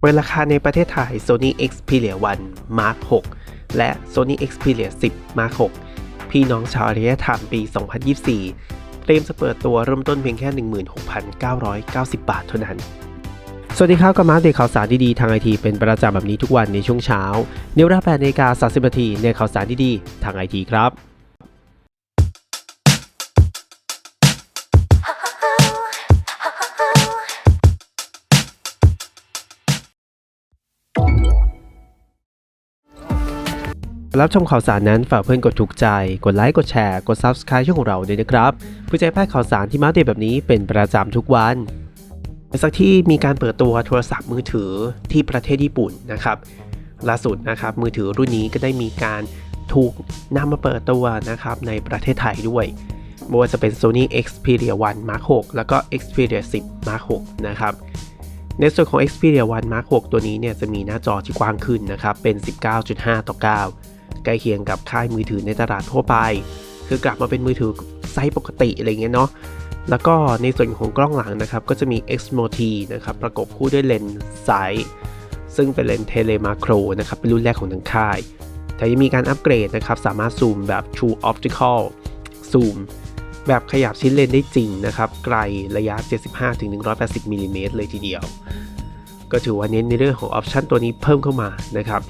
เปิดราคาในประเทศไทย Sony Xperia 1 Mark 6 และ Sony Xperia 10 Mark 6 พี่น้องชาวอารยธรรมปี 2024 เตรียมจะเปิดตัวเริ่มต้นเพียงแค่ 16,990 บาทเท่านั้น สวัสดีครับกับมาอัปเดตข่าวสารดีๆ ทางไอทีเป็นประจำแบบนี้ทุกวันในช่วงเช้าในเวลา8นาฬิกา30นาทีในข่าวสารดีๆ ทางไอทีครับ รับชมข่าวสารนั้นฝากเพื่อนกดถูกใจ กดไลค์ กดแชร์ กด Subscribe ช่องของเราด้วยนะครับเพื่อจะได้พลาดข่าวสารที่มาเดตแบบนี้เป็นประจำทุกวันสักที่มีการเปิดตัวโทรศัพท์มือถือที่ประเทศญี่ปุ่นนะครับล่าสุดนะครับมือถือรุ่นนี้ก็ได้มีการถูกนำมาเปิดตัวนะครับในประเทศไทยด้วยไม่ว่าจะเป็น Sony Xperia 1 Mark 6 แล้วก็ Xperia 10 Mark 6 นะครับ ในส่วนของ Xperia 1 Mark 6 ตัวนี้เนี่ยจะมีหน้าจอที่กว้างขึ้นนะครับ เป็น 19.5 ต่อ 9 ใกล้เคียงกับค่ายมือถือในตลาดทั่วไป คือกลับมาเป็นมือถือไซส์ปกติอะไรเงี้ยเนาะแล้วก็ในส่วนของกล้องหลังนะครับ ก็จะมี Xmo T นะครับ ประกบคู่ด้วยเลนส์ไซส์ซึ่งเป็นเลนส์เทเลมาโครนะครับ เป็นรุ่นแรกของทางค่ายแต่ยังมีการอัปเกรดนะครับ สามารถซูมแบบ True Optical ซูมแบบขยับชิ้นเลนได้จริงนะครับ ไกลระยะ 75-180มิลลิเมตรเลยทีเดียว ก็ถือว่าเน้นในเรื่องของออปชันตัวนี้เพิ่มเข้ามานะครับ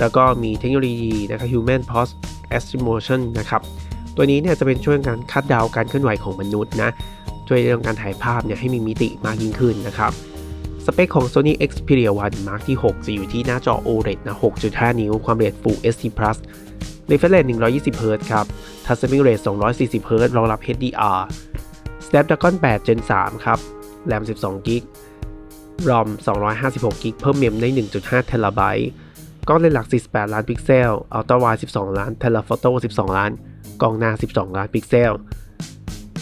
แล้วก็มีเทคโนโลยีนะครับ Human Post Estimation นะครับ ตัวนี้เนี่ยจะเป็นช่วยการคาดเดาการเคลื่อนไหวของมนุษย์นะ ช่วยเรื่องการถ่ายภาพเนี่ยให้มีมิติมากยิ่งขึ้นนะครับ สเปคของ Sony Xperia 1 Mark ที่ 6 จะอยู่ที่หน้าจอ OLED นะ 6.5 นิ้ว ความเร็ว Full HD Plus refresh rate 120 Hz ครับ touch sampling rate 240 Hz รองรับ HDR Snapdragon 8 Gen 3 ครับ RAM 12 GB ROM 256 GB เพิ่มเมมได้ 1.5 TB กล้องเลนส์หลัก 48 ล้านพิกเซล Ultra Wide 12 ล้าน Telephoto 12 ล้าน กล้องหน้า 12 ล้านพิกเซล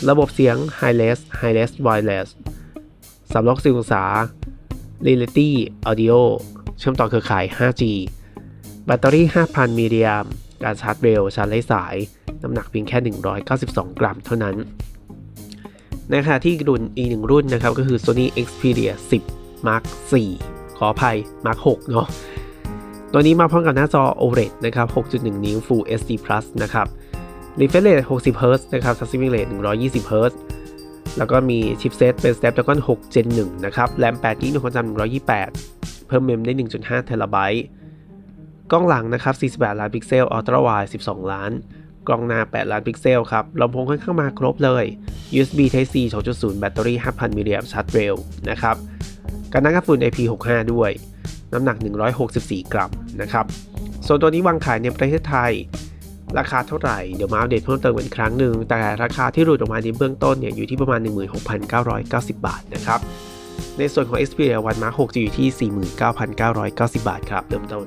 ระบบเสียง Hi-Res Hi-Res Wireless 360องศา Reality Audio เชื่อมต่อเครือข่าย 5G แบตเตอรี่ 5,000 มิลลิแอมป์การชาร์จเร็ว ชาร์จไร้สาย น้ำหนักเพียงแค่ 192 กรัมเท่านั้น ในขณะที่รุ่นอีกหนึ่งรุ่นนะครับ ก็คือ Sony Xperia 10 Mark 4ขออภัย Mark 6เนาะ ตัวนี้มาพร้อมกับหน้าจอ OLED นะครับ 6.1 นิ้ว Full HD Plus นะครับ refresh rate 60 Hz นะครับ touch sampling rate 120 Hz แล้วก็มีชิปเซตเป็น Snapdragon 6 Gen 1 นะครับ RAM 8 GB ความจำ128 เพิ่มเมมได้ 1.5 TB กล้องหลังนะครับ 48 ล้านพิกเซล Ultra Wide 12 ล้าน กล้องหน้า 8 ล้านพิกเซลครับลำโพงค่อนข้างมาครบเลย USB Type C 2.0 แบตเตอรี่ 5,000 มิลลิแอมป์ชาร์จเร็วนะครับการนั่งกันฝุ่น IP65 ด้วย น้ำหนัก 164 กรัมนะครับส่วนตัวนี้วางขายในประเทศไทย ราคาเท่าไหร่ เดี๋ยวมาอัปเดตเพิ่มเติมอีกครั้งหนึ่ง แต่ราคาที่หลุดออกมาในเบื้องต้นเนี่ยอยู่ที่ประมาณ 16,990 บาทนะครับในส่วนของ Xperia 1 Mark 6จะอยู่ที่ 49,990 บาทครับเริ่มต้น